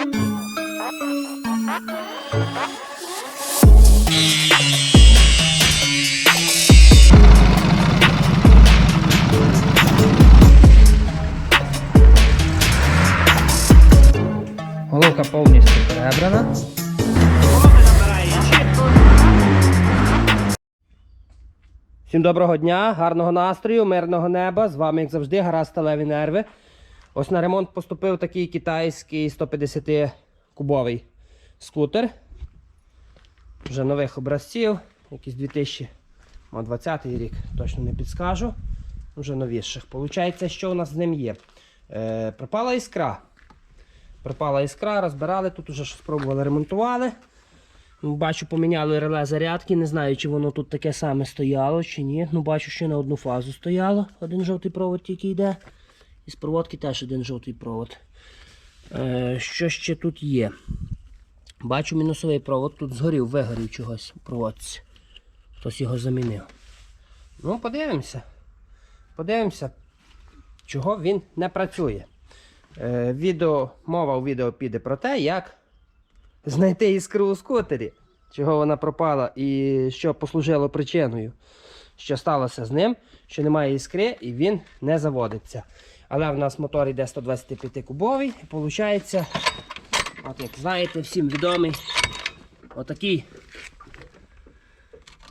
Головка повністю перебрана. Всім доброго дня, гарного настрою, мирного неба. З вами, як завжди, гара сталеві нерви. Ось на ремонт поступив такий китайський 150-кубовий скутер. Вже нових образців, якийсь 2020 рік, точно не підскажу. Вже новіших. Получається, що у нас з ним є? Е, пропала іскра. Пропала іскра, розбирали, тут уже спробували ремонтували. Бачу, поміняли реле зарядки. Не знаю, чи воно тут таке саме стояло, чи ні. Ну, бачу, що на одну фазу стояло. Один жовтий провод тільки йде. І з проводки теж один жовтий провод. Е, що ще тут є? Бачу мінусовий провод. Тут згорів, вигорів чогось проводці. Хтось його замінив. Ну, подивимося. Подивимося, чого він не працює. Е, відео, мова у відео піде про те, як знайти іскру у скутері, чого вона пропала і що послужило причиною, що сталося з ним, що немає іскри і він не заводиться. Але в нас мотор йде 125 кубовий, і виходить, от як знаєте, всім відомий, отакий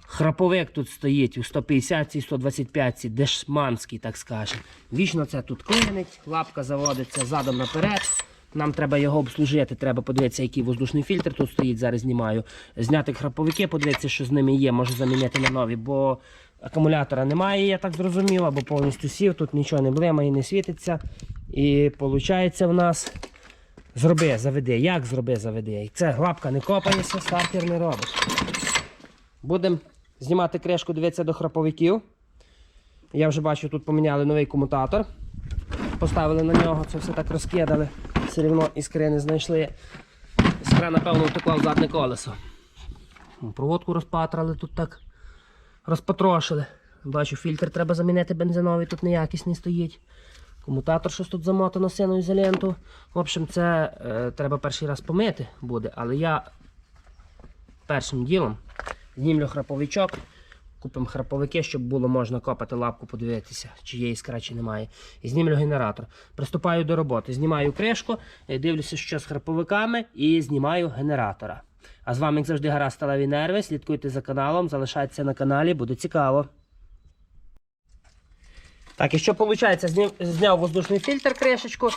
храповик тут стоїть у 150-ці, 125 дешманський, так скажемо. Вічно це тут клинить, лапка заводиться задом наперед. Нам треба його обслужити, треба подивитися, який воздушний фільтр тут стоїть, зараз знімаю. Зняти храповики, подивитися, що з ними є, може замінити на нові, бо акумулятора немає, я так зрозумів, або повністю сів, тут нічого не блимає, не світиться. І виходить в нас зроби, заведи. Як зроби, заведи? Це лапка не копається, стартер не робить. Будемо знімати кришку, дивитися до храповиків. Я вже бачу, тут поміняли новий комутатор. Поставили на нього, це все так розкидали. Все рівно іскри не знайшли. Іскра, напевно, втекла в задне колесо. Проводку розпатрали тут так. Розпотрошили. Бачу, фільтр треба замінити бензиновий, тут неякісний стоїть. Комутатор щось тут замотано синою ізоленту. В общем, це е, треба перший раз помити буде, але я першим ділом знімлю храповичок, купимо храповики, щоб було можна копати лапку, подивитися, чи є іскра, чи немає. І знімлю генератор. Приступаю до роботи. Знімаю кришку, дивлюся, що з храповиками, і знімаю генератора. А з вами, як завжди, гара сталеві нерви. Слідкуйте за каналом, залишайтеся на каналі, буде цікаво. Так, і що виходить? Зняв воздушний фільтр кришечку.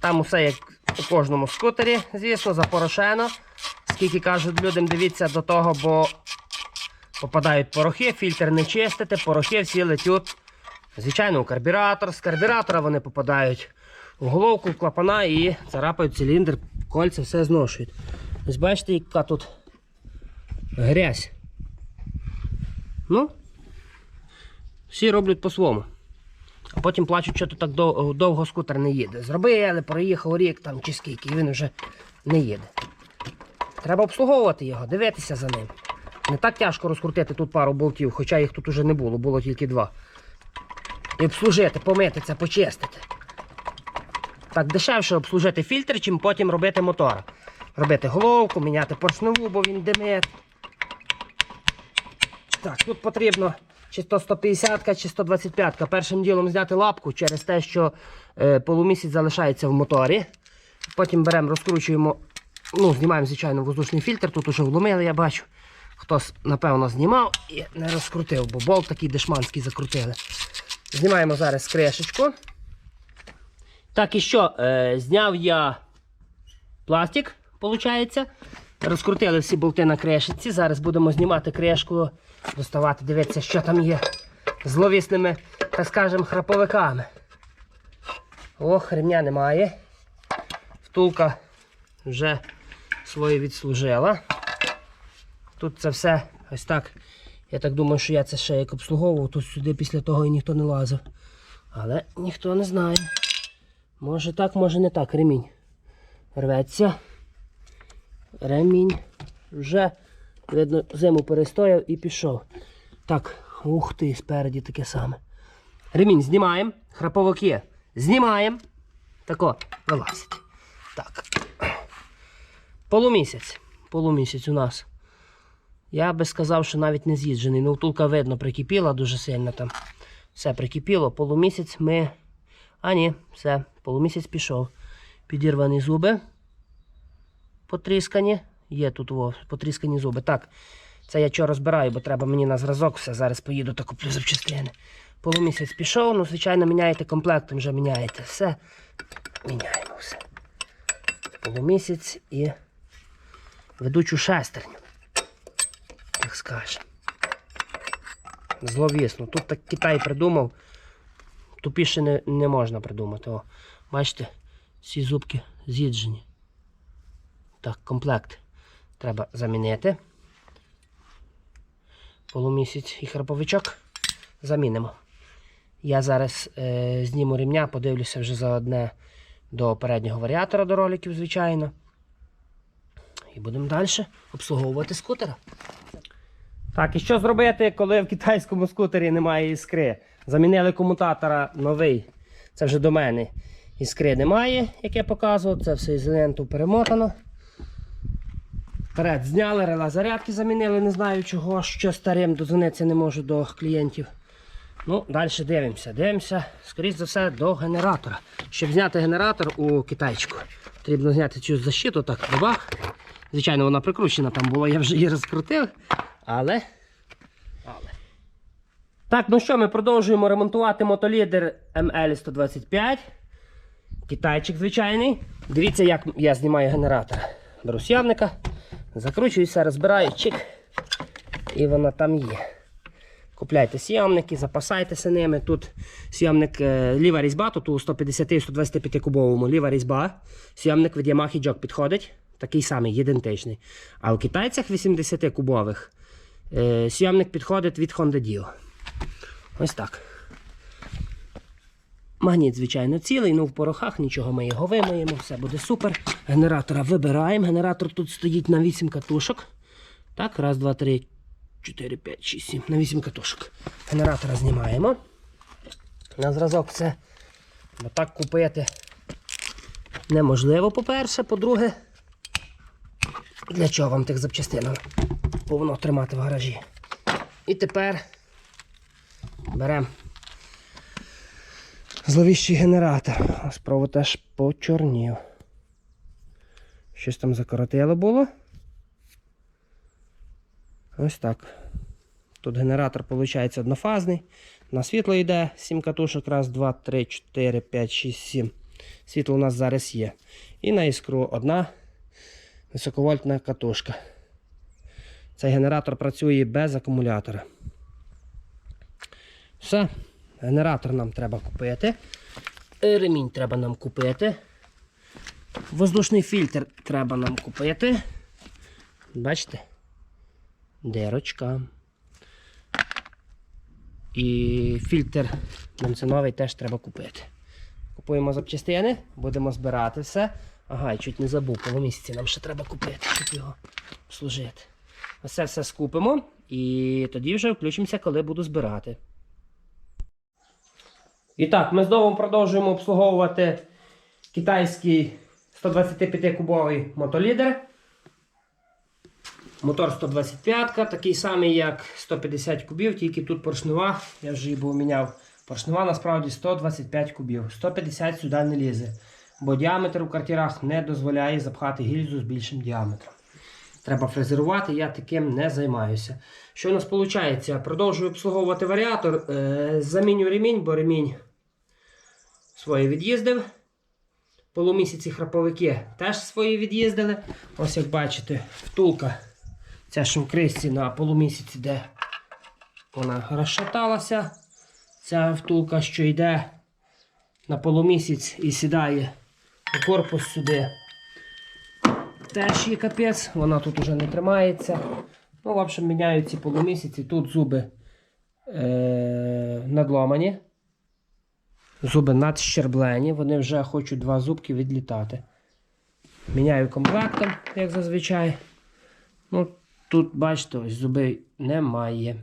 Там усе як у кожному скутері, звісно, запорошено. Скільки кажуть людям, дивіться до того, бо попадають порохи, фільтр не чистите, порохи всі летють. Звичайно, у карбюратор. З карбюратора вони попадають у головку, в клапана і царапають циліндр, кольця, все зношують. Ось бачите, яка тут грязь. Ну, всі роблять по-своєму. А потім плачуть, що то так довго скутер не їде. Зробили, проїхав рік там чи скільки, і він вже не їде. Треба обслуговувати його, дивитися за ним. Не так тяжко розкрутити тут пару болтів, хоча їх тут уже не було, було тільки два. І обслужити, помити це, почистити. Так дешевше обслужити фільтр, чим потім робити мотор. Робити головку, міняти поршневу, бо він димить. Так, тут потрібно чи 150 чи 125 -ка. Першим ділом зняти лапку через те, що е, полумісяць залишається в моторі. Потім беремо, розкручуємо, ну, знімаємо, звичайно, воздушний фільтр. Тут уже вломили, я бачу. Хтось, напевно, знімав і не розкрутив, бо болт такий дешманський закрутили. Знімаємо зараз кришечку. Так, і що? Е, зняв я пластик, виходить. Розкрутили всі болти на кришечці. Зараз будемо знімати кришку, доставати, дивитися, що там є зловісними, так скажемо, храповиками. Ох, ремня немає. Втулка вже своє відслужила. Тут це все ось так. Я так думаю, що я це ще як обслуговував, тут сюди після того і ніхто не лазив. Але ніхто не знає. Може так, може не так. Ремінь. Рветься. Ремінь. Вже, видно, зиму перестояв і пішов. Так, ух ти, спереді таке саме. Ремінь знімаємо. Храповики знімаємо. Тако, вилазить. Так. Полумісяць. Полумісяць у нас. Я би сказав, що навіть не з'їджений. Ну, втулка видно, прикипіла дуже сильно там. Все прикипіло. Полумісяць ми. А ні, все, полумісяць пішов. Підірвані зуби. Потріскані. Є тут во, потріскані зуби. Так, це я що розбираю, бо треба мені на зразок все. Зараз поїду та куплю запчастини. Полумісяць пішов, ну, звичайно, міняєте комплектом, вже міняєте все. Міняємо все. Полумісяць і ведучу шестерню. Так скажемо. Зловісно. Тут так Китай придумав. Тупіше не, не можна придумати. О, бачите, ці зубки з'їджені. Так, комплект треба замінити. Полумісяць і храповичок замінимо. Я зараз е, зніму ремня, подивлюся вже за одне до переднього варіатора до роликів, звичайно. І будемо далі обслуговувати скутера. Так, і що зробити, коли в китайському скутері немає іскри? Замінили комутатора новий. Це вже до мене. Іскри немає, як я показував. Це все ізоленту перемотано. Вперед зняли, рела зарядки замінили, не знаю чого, що старим дозвонитися не можу до клієнтів. Ну, далі дивимося. Дивимося, скоріш за все, до генератора. Щоб зняти генератор у китайчику, потрібно зняти цю защиту, так, бабах. Звичайно, вона прикручена там була, я вже її розкрутив. Але. Але. Так, ну що, ми продовжуємо ремонтувати мотолідер ML125. Китайчик звичайний. Дивіться, як я знімаю генератор. Беру сявника, закручую все, розбираю, чик. І вона там є. Купляйте сіямники, запасайтеся ними. Тут сіямник е, ліва різьба, тут у 150-125 кубовому ліва різьба. Сіямник від Yamaha Jog підходить. Такий самий, ідентичний. А у китайцях 80 кубових е, сіямник підходить від Honda Dio. Ось так. Магніт, звичайно, цілий, ну в порохах нічого ми його вимиємо, все буде супер. Генератора вибираємо. Генератор тут стоїть на 8 катушок. Так, раз, два, три, 4, 5, 6, 7. На 8 катушок. Генератора знімаємо. На зразок це. Так купити неможливо, по-перше. По-друге, для чого вам тих запчастин повно тримати в гаражі. І тепер беремо зловіщий генератор. Ось теж почорнів. Щось там закоротило було. Ось так. Тут генератор, виходить, однофазний. На світло йде 7 катушок. Раз, два, три, 4, 5, 6, 7. Світло у нас зараз є. І на іскру одна високовольтна катушка. Цей генератор працює без акумулятора. Все. Генератор нам треба купити. Ремінь треба нам купити. Воздушний фільтр треба нам купити. Бачите? Дирочка. І фільтр бензиновий теж треба купити. Купуємо запчастини, будемо збирати все. Ага, і чуть не забув, полумісяці нам ще треба купити, щоб його служити. Оце все скупимо і тоді вже включимося, коли буду збирати. І так, ми знову продовжуємо обслуговувати китайський 125-кубовий мотолідер. Мотор 125, такий самий, як 150 кубів, тільки тут поршнева. Я вже її був міняв. Поршнева насправді 125 кубів. 150 сюди не лізе. Бо діаметр у картірах не дозволяє запхати гільзу з більшим діаметром. Треба фрезерувати, я таким не займаюся. Що у нас виходить? Продовжую обслуговувати варіатор. Е, заміню ремінь, бо ремінь своє від'їздив. Полумісяці храповики теж свої від'їздили. Ось як бачите, втулка. Ця що на полумісяці, де вона розшаталася. Ця втулка, що йде на полумісяць і сідає у корпус сюди. Теж є капець, вона тут уже не тримається. Ну, в общем, міняю ці полумісяці. Тут зуби е- надломані. Зуби надщерблені, вони вже хочуть два зубки відлітати. Міняю комплектом, як зазвичай. Ну, тут, бачите, ось зуби немає.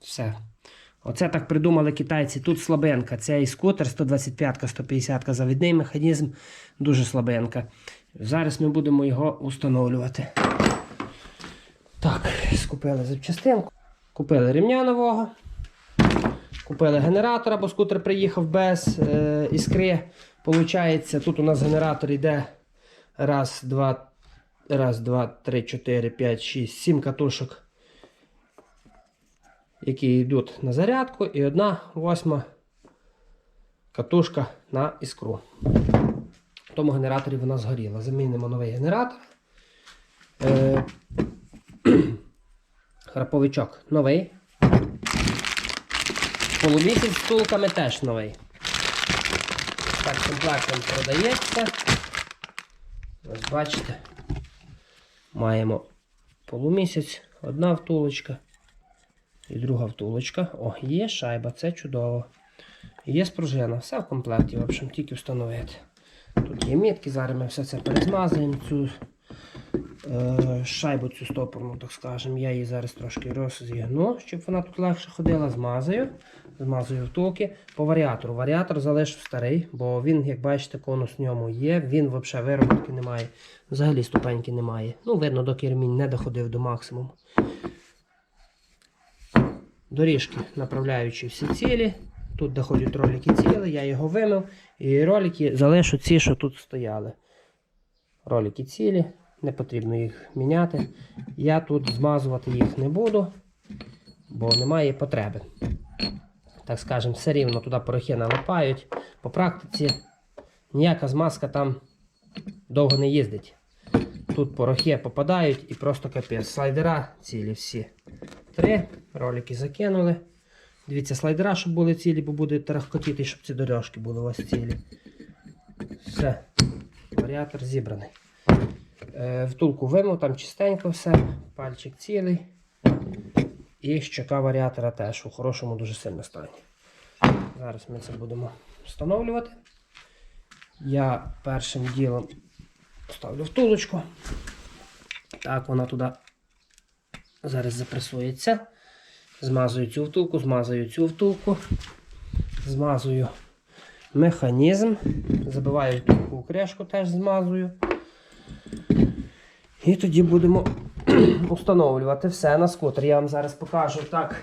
Все. Оце так придумали китайці. Тут слабенка. Цей скутер 125-150 завідний механізм, дуже слабенка. Зараз ми будемо його установлювати. Так, скупили запчастинку. Купили ремня нового. Купили генератора, бо скутер приїхав без е, іскри. Получається, тут у нас генератор йде раз, два, раз, два, три, чотири, п'ять, шість, сім катушок, які йдуть на зарядку, і одна восьма катушка на іскру. В тому генераторі вона згоріла. Замінимо новий генератор. Е, Храповичок новий. Полумісяць з втулками теж новий. Так, комплектом продається. Ось бачите. Маємо полумісяць, одна втулочка і друга втулочка. О, є шайба, це чудово. Є спружина, все в комплекті, в общем, тільки встановити. Тут є мітки, зараз ми все це перезмазуємо. Цю е, шайбу цю стопорну, так скажемо. Я її зараз трошки розігну, щоб вона тут легше ходила, змазаю. Змазую втулки. По варіатору. Варіатор залишу старий, бо він, як бачите, конус в ньому є. Він взагалі вироботки немає. Взагалі ступеньки немає. Ну, видно, доки ремінь не доходив до максимуму. Доріжки направляючи всі цілі. Тут доходять ролики цілі, я його вимив. І ролики залишу ці, що тут стояли. Ролики цілі, не потрібно їх міняти. Я тут змазувати їх не буду, бо немає потреби. Так скажемо, все рівно туди порохи налипають. По практиці ніяка змазка там довго не їздить. Тут порохи попадають і просто капець. Слайдера цілі всі. Три ролики закинули. Дивіться, слайдера, щоб були цілі, бо буде тарахкотіти, щоб ці дорожки були у вас цілі. Все. Варіатор зібраний. Е, втулку вимив, там чистенько все, пальчик цілий. І щока варіатора теж у хорошому дуже сильно стані. Зараз ми це будемо встановлювати. Я першим ділом ставлю втулочку. Так, вона туди зараз запресується. Змазую цю втулку, змазую цю втулку, змазую механізм, забиваю втулку у кришку, теж змазую. І тоді будемо установлювати все на скутер. Я вам зараз покажу так,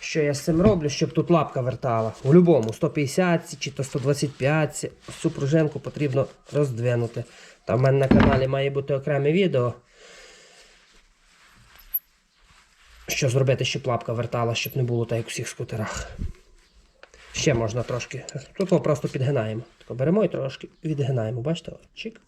що я з цим роблю, щоб тут лапка вертала. У будь-якому 150 чи то 125 цю пружинку потрібно роздвинути. Там в мене на каналі має бути окреме відео. Що зробити, щоб лапка вертала, щоб не було так, як у всіх скутерах. Ще можна трошки. Тут ми просто підгинаємо. Тако беремо і трошки відгинаємо. Бачите? Чик.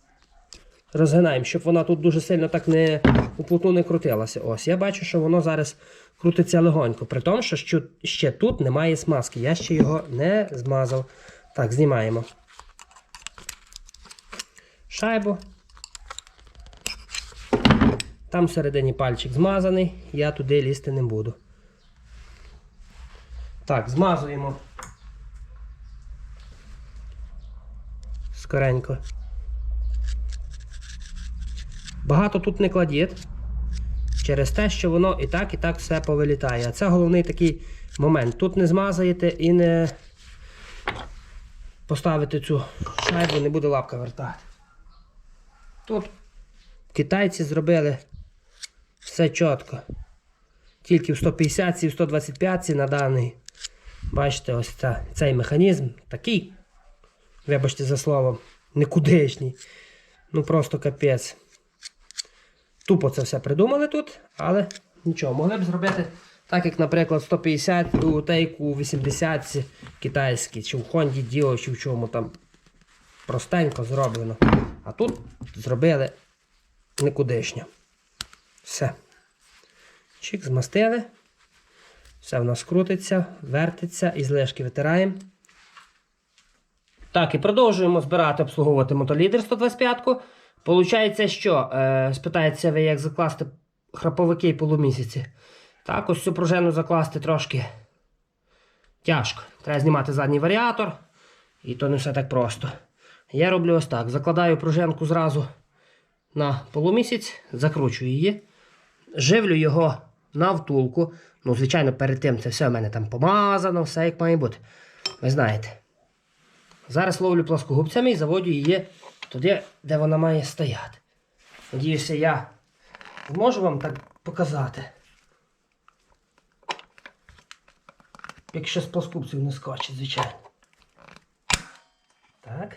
Розгинаємо, щоб вона тут дуже сильно так не уплотну не крутилася. Ось, я бачу, що воно зараз крутиться легонько. При тому, що ще тут немає смазки. Я ще його не змазав. Так, знімаємо. Шайбу. Там всередині пальчик змазаний, я туди лізти не буду. Так, змазуємо. Скоренько. Багато тут не кладіть. Через те, що воно і так, і так все повилітає. Це головний такий момент. Тут не змазаєте і не поставите цю шайбу, не буде лапка вертати. Тут китайці зробили все чітко. Тільки в 150 і в 125 на даний. Бачите, ось ця, цей механізм такий, вибачте за слово, никудишній. Ну просто капець. Тупо це все придумали тут, але нічого, могли б зробити так, як, наприклад, 150 у тейку 80 китайські, чи в Хонді Діо, чи в чому там простенько зроблено. А тут зробили никудишньо. Все. Чик, змастили. Все в нас крутиться, вертиться і злишки витираємо. Так, і продовжуємо збирати, обслуговувати мотолідер 125-ку. Получається, що? Е, спитається ви, як закласти храповики і полумісяці. Так, ось цю пружину закласти трошки тяжко. Треба знімати задній варіатор. І то не все так просто. Я роблю ось так. Закладаю пружинку зразу на полумісяць, закручую її, живлю його на втулку. Ну, звичайно, перед тим це все в мене там помазано, все як має бути. Ви знаєте. Зараз ловлю плоскогубцями і заводю її туди, де вона має стояти. Надіюся, я зможу вам так показати. Якщо з плоскупців не скочить, звичайно. Так.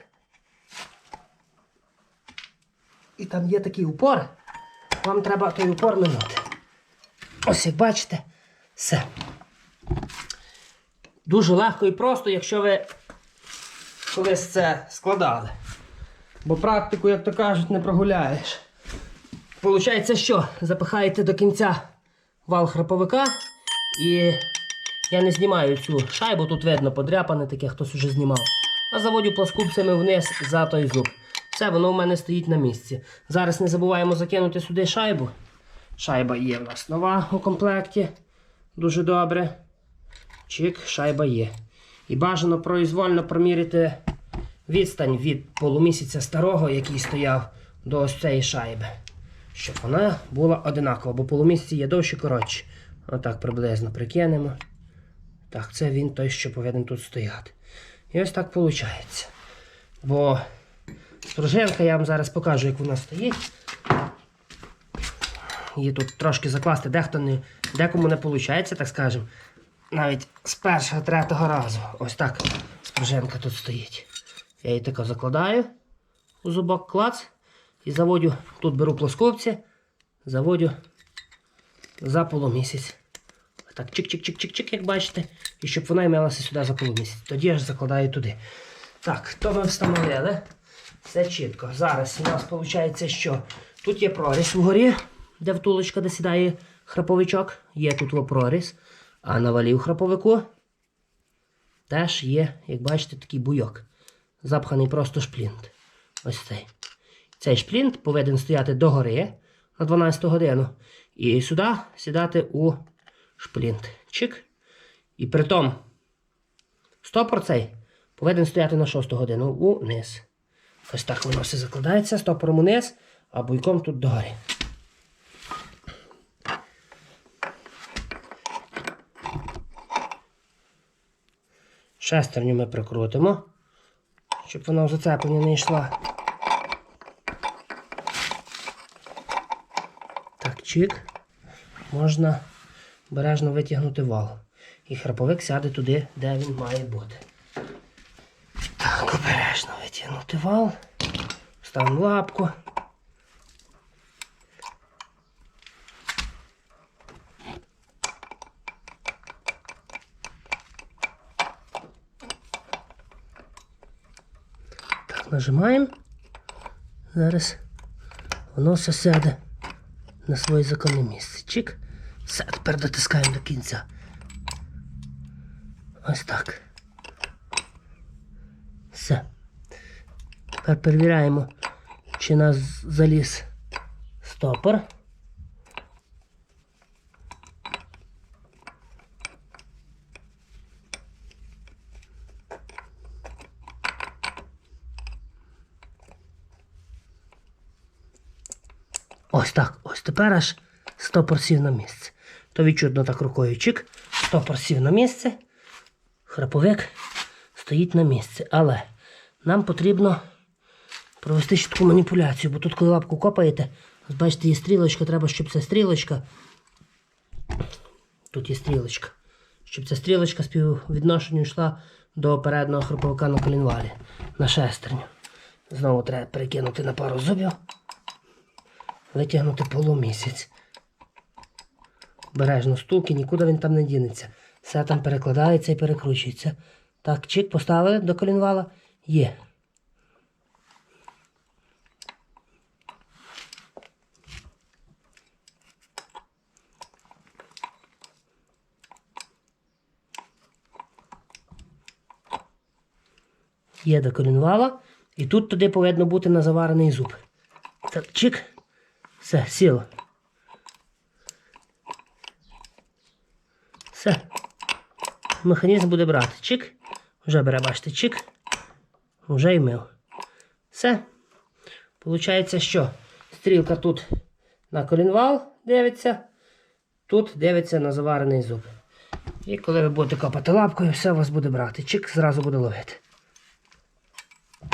І там є такий упор. Вам треба той упор минути. Ось як бачите, все. Дуже легко і просто, якщо ви колись це складали. Бо практику, як то кажуть, не прогуляєш. Получається, що запихаєте до кінця вал храповика і я не знімаю цю шайбу, тут видно подряпане таке, хтось уже знімав. А заводю пласкупцями вниз за той зуб. Все, воно в мене стоїть на місці. Зараз не забуваємо закинути сюди шайбу. Шайба є в нас нова у комплекті. Дуже добре. Чик, шайба є. І бажано произвольно проміряти відстань від полумісяця старого, який стояв до ось цієї шайби. Щоб вона була одинакова, бо полумісяці є довші коротші. Отак приблизно прикинемо. Так, це він той, що повинен тут стояти. І ось так виходить. Бо пружинка, я вам зараз покажу, як вона стоїть. Її тут трошки закласти, дехто не, декому не виходить, так скажемо. Навіть з першого, третього разу. Ось так спружинка тут стоїть. Я її тако закладаю у зубок клац і заводю, тут беру плосковці, заводю за полумісяць. Так, чик-чик-чик-чик-чик, як бачите, і щоб вона імелася сюди за полумісяць. Тоді я ж закладаю туди. Так, то ми встановили. Все чітко. Зараз у нас виходить, що тут є проріз вгорі, де втулочка, де сідає храповичок. Є тут проріз. А на валі в храповику теж є, як бачите, такий буйок. Запханий просто шплінт. Ось цей. Цей шплінт повинен стояти догори на 12 годину. І сюди сідати у шплінт. Чик. І при тому стопор цей повинен стояти на 6 годину униз. Ось так воно все закладається, стопором униз, а буйком тут догори. Шестерню ми прикрутимо, щоб вона в зацеплення не йшла. Так, чик. Можна обережно витягнути вал. І храповик сяде туди, де він має бути. Обережно вал. Ставимо лапку. Так, нажимаємо. Зараз воно все сяде на своє законне місце. Чик. Все, тепер дотискаємо до кінця. Ось так. Все. Тепер перевіряємо, чи нас заліз стопор. Ось так. Ось тепер аж стопор сів на місце. То відчутно так рукою чик. Стопор сів на місце. Храповик стоїть на місці. Але нам потрібно провести ще таку маніпуляцію, бо тут, коли лапку копаєте, бачите, є стрілочка, треба, щоб ця стрілочка. Тут є стрілочка. Щоб ця стрілочка співвідношенню йшла до переднього храповика на колінвалі, на шестерню. Знову треба перекинути на пару зубів витягнути полумісяць. Бережно стулки, нікуди він там не дінеться. Все там перекладається і перекручується. Так, чик поставили до колінвала. Є. Є до колінвала. І тут туди повинно бути на заварений зуб. Так, чик. Все, сіло. Все. Механізм буде брати. Чик. Вже бере, бачите, чик. Вже й мив. Все. Получається, що стрілка тут на колінвал дивиться, тут дивиться на заварений зуб. І коли ви будете копати лапкою, все у вас буде брати. Чик зразу буде ловити.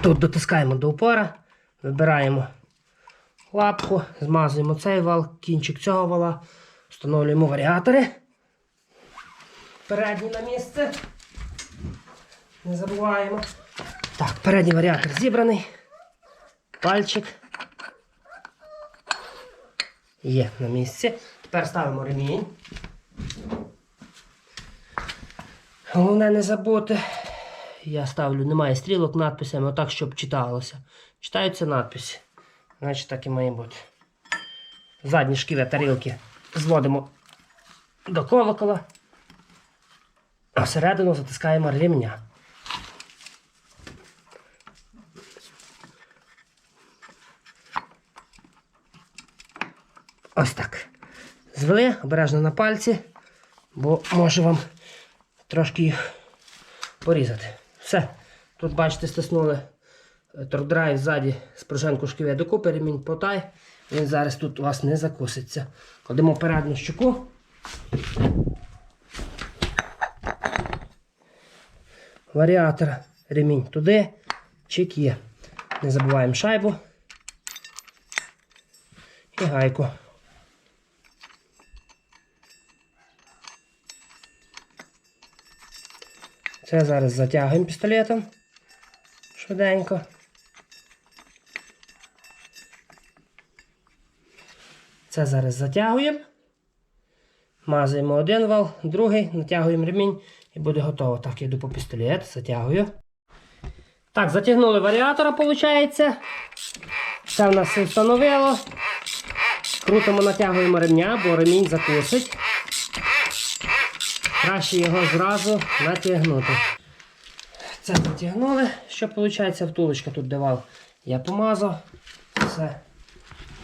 Тут дотискаємо до упора, Вибираємо лапку, змазуємо цей вал, кінчик цього вала, встановлюємо варіатори. Передній на місце. Не забуваємо. Так, передній варіатор зібраний. Пальчик. Є на місці. Тепер ставимо ремінь. Головне не забути. Я ставлю, немає стрілок надписями, отак, щоб читалося. Читаються надписи. Значить так і має бути. Задні шкіри тарілки зводимо до колокола, а всередину затискаємо ремня. Ось так. Звели обережно на пальці, бо може вам трошки їх порізати. Все. Тут, бачите, стиснули е, торкдрайв ззаді з пружинку шківе докупи, ремінь потай. Він зараз тут у вас не закуситься. Кладемо передню щуку. Варіатор, ремінь туди, чик є. Не забуваємо шайбу і гайку. Це зараз затягуємо пістолетом швиденько. Це зараз затягуємо. Мазуємо один вал, другий, натягуємо ремінь і буде готово. Так, я йду по пістолет, затягую. Так, затягнули варіатора, виходить. Все в нас все встановило. Крутимо, натягуємо ремня, бо ремінь закусить. Краще його зразу натягнути. Це натягнули. Що виходить, втулочка тут давав. Я помазав. Все.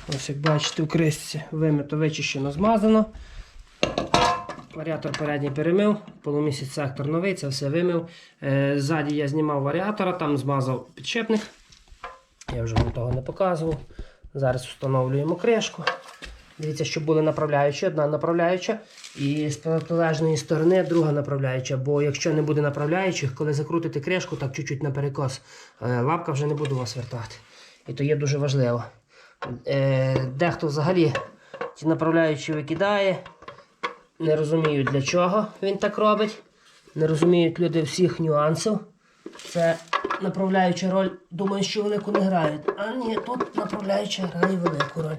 Ось як бачите, у крисці вимито, вичищено, змазано. Варіатор передній перемив, полумісяць сектор новий, це все вимив. Е, ззаді я знімав варіатора, там змазав підшипник. Я вже вам того не показував. Зараз встановлюємо кришку. Дивіться, щоб були направляючі, одна направляюча і з протилежної сторони друга направляюча. Бо якщо не буде направляючих, коли закрутите кришку, так чуть-чуть наперекос, е, лапка вже не буде вас вертати. І то є дуже важливо. Е, Дехто взагалі ті направляючі викидає. Не розуміють для чого він так робить. Не розуміють люди всіх нюансів. Це направляюча роль, думаю, що велику не грають. А ні, тут направляюча грає велику роль.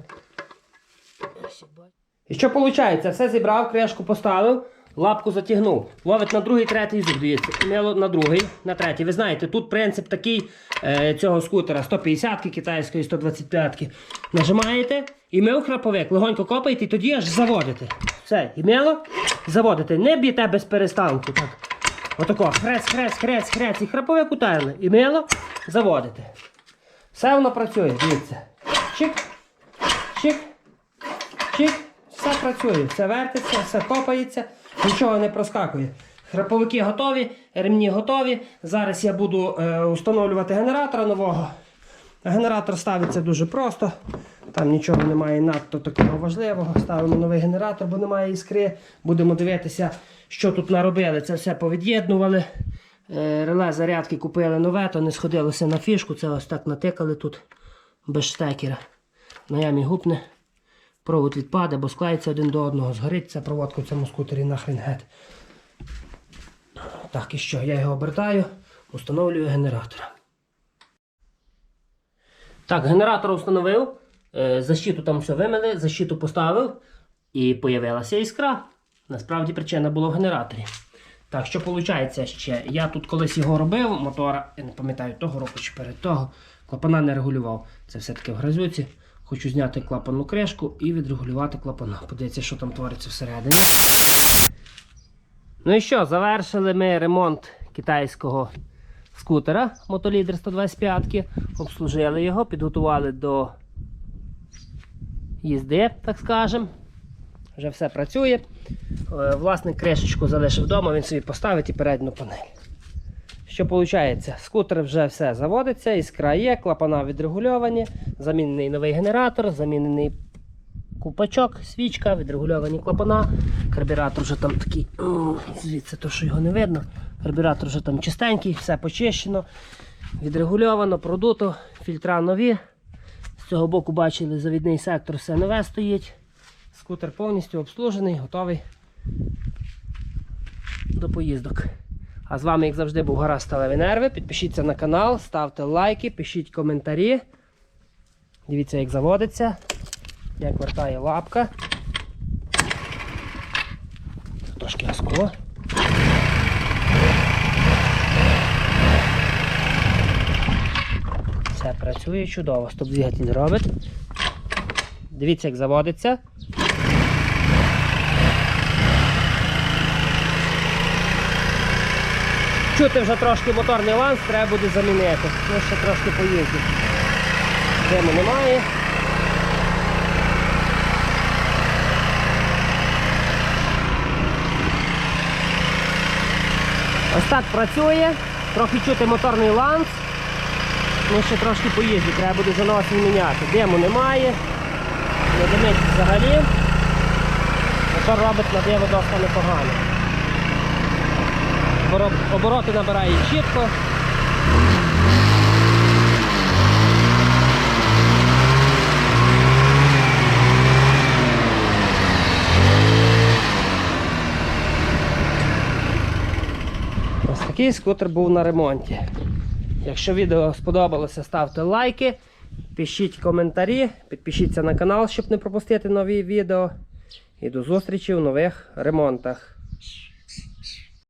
І що виходить? Все зібрав, кришку поставив, лапку затягнув. Ловить на другий, третій зуб, дивіться. Мело на другий, на третій. Ви знаєте, тут принцип такий е, цього скутера 150-ки китайської 125-ки. Нажимаєте і мив храповик, легонько копаєте і тоді аж заводите. Все, і мело заводите. Не б'єте без перестанку. так. Отако, хрест, хрест, хрест, хрест. І храповик утерли. І мило заводите. Все воно працює, дивіться. Чик, чик, чик. Все працює, все вертиться, все копається, нічого не проскакує. Храповики готові, ремні готові. Зараз я буду е, встановлювати генератора нового. Генератор ставиться дуже просто. Там нічого немає надто такого важливого. Ставимо новий генератор, бо немає іскри. Будемо дивитися, що тут наробили. Це все повід'єднували. Е, Реле зарядки купили нове, то не сходилося на фішку. Це ось так натикали тут без штекера. На ямі гупне. Провод відпаде, бо склеїться один до одного. Згорить ця проводка в цьому скутері нахрен геть. Так, і що? Я його обертаю, встановлюю генератор. Так, генератор встановив. Е, Защиту там все вимили, защиту поставив і появилася іскра. Насправді причина була в генераторі. Так, що виходить ще? Я тут колись його робив, мотора, я не пам'ятаю того року чи перед того, клапана не регулював. Це все-таки в грязюці. Хочу зняти клапанну кришку і відрегулювати клапана. Подивіться, що там твориться всередині. Ну і що, завершили ми ремонт китайського скутера мотолідер 125 обслужили його, підготували до їзди, так скажемо. Вже все працює. Е, Власник кришечку залишив вдома, він собі поставить і передню панель. Що виходить? Скутер вже все заводиться, іскра є, клапана відрегульовані, замінений новий генератор, замінений купачок, свічка, відрегульовані клапана. Карбюратор вже там такий, звідси то, що його не видно. Карбюратор вже там чистенький, все почищено, відрегульовано, продуто, фільтра нові. З цього боку бачили завідний сектор, все нове стоїть. Скутер повністю обслужений, готовий до поїздок. А з вами, як завжди, був Гаразд Сталеві Нерви. Підпишіться на канал, ставте лайки, пишіть коментарі. Дивіться, як заводиться, як вертає лапка. Трошки газку. Все працює чудово. Стоп-двигатель робить. Дивіться, як заводиться. Чути вже трошки моторний ланц, треба буде замінити. Ну, ще трошки поїздить. Диму немає. Ось так працює. Трохи чути моторний ланц. Ну, ще трошки поїздить, треба буде заносити міняти. Диму немає. Не димить взагалі. Мотор робить на диво досить непогано. Оборо- Обороти набирає чітко. Ось такий скутер був на ремонті. Якщо відео сподобалося, ставте лайки, пишіть коментарі, підпишіться на канал, щоб не пропустити нові відео. І до зустрічі в нових ремонтах.